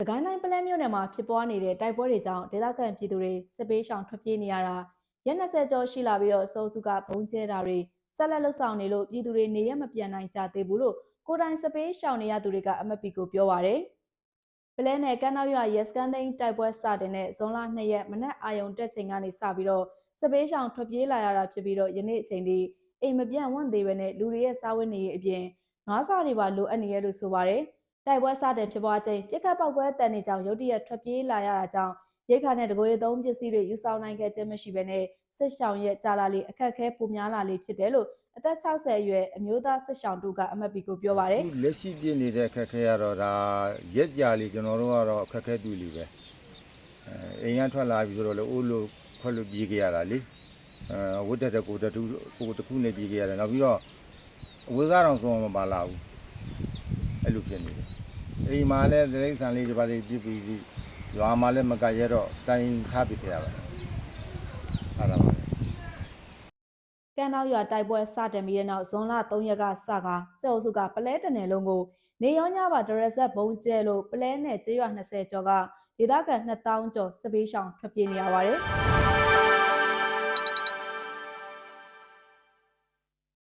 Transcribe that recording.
စကိုင်းတိုင်းပလဲမြို့နယ်မှာဖြစ်ပွားနေတဲ့တိုက်ပွဲတွေကြောင့်ဒေသခံပြည်သူတွေစစ်ပေးရှောင်ထွက်ပြေးနေရတာရက်20ကျော်ရှိလာပြီးတော့အစိုးစုကဘုံကျဲတာတွေဆက်လက်လှုပ်ဆောင်နေလို့ပြည်သူတွေနေရက်မပြန်နိုင်ကြသေးဘူးလို့ကိုယ်တိုင်စစ်ပေးရှောင်နေရသူတွေကအမတ်ပီကိုပြောပါရယ်ပလဲနယ်ကမ်းနောက်ရွာရက်စကန်သိန်းတိုက်ပွဲစတင်တဲ့ဇွန်လ2ရက်မနက်အာယုံတက်ချိန်ကနေစပြီးတော့စစ်ပေးရှောင်ထွက်ပြေးလာရတာဖြစ်ပြီးတော့ယနေ့အချိန်ထိအိမ်မပြန့်ဝန့်သေးပဲနဲ့လူတွေရဲ့စားဝတ်နေရေးအပြင်နွားစာတွေပါလိုအပ်နေရလို့ဆိုပါရယ် တိုက်ပွဲစတင်ဖြစ်ပွားချိန်ပြစ်ခတ်ပောက်ကွဲတန်နေကြောင်ရုတ်တရက်ထွက်ပြေးလာရတာကြောင့်ရိတ်ခါနဲ့တကိုယ်ရသုံးပစ္စည်းတွေယူဆောင်နိုင်ခဲ့ခြင်းမရှိဘဲနဲ့စစ်ဆောင်ရဲ့ကြာလာလေးအခက်အခဲပိုများလာလေးဖြစ်တယ်လို့အသက်60အရွယ်အမျိုးသားစစ်ဆောင်တို့ကအမတ်ပီကိုပြောပါတယ်အခုလက်ရှိပြည့်နေတဲ့အခက်အခဲကတော့ဒါရက်ကြလေးကျွန်တော်တို့ကတော့အခက်အခဲတွေ့လီပဲအဲအိမ်ရထွက်လာပြီဆိုတော့လေအိုးလို့ခွက်လို့ပြေးကြရတာလေအဲဝတ်တက်တဲ့ကိုတတူကိုတခုနဲ့ပြေးကြရတယ်နောက်ပြီးတော့အဝေးကားတော့ဆုံးမပါလာဘူး အဲ့လိုဖြစ်နေတယ်အိမ်မှာလည်းဒိဋ္ဌာန်လေးဒီပါလေးပြစ်ပြီးပြီးရွာမှာလည်းမကရတော့တိုင်းထားပြခဲ့ရပါတယ်အဲ့ဒါပါပဲကမ်းနောက်ရွာတိုက်ပွဲစတင်ပြီးတဲ့နောက်ဇွန်လ3ရက်ကစကစစ်အုပ်စုကပလဲတနယ်လုံးကိုနေရောညပါဒရက်ဆက်ဘုံကျဲလို့ပလဲနဲ့ကျေးရွာ20ကျော်ကဒေသခံ2000ကျော်စစ်ပေးရှောင်ထွက်ပြေးနေရပါတယ်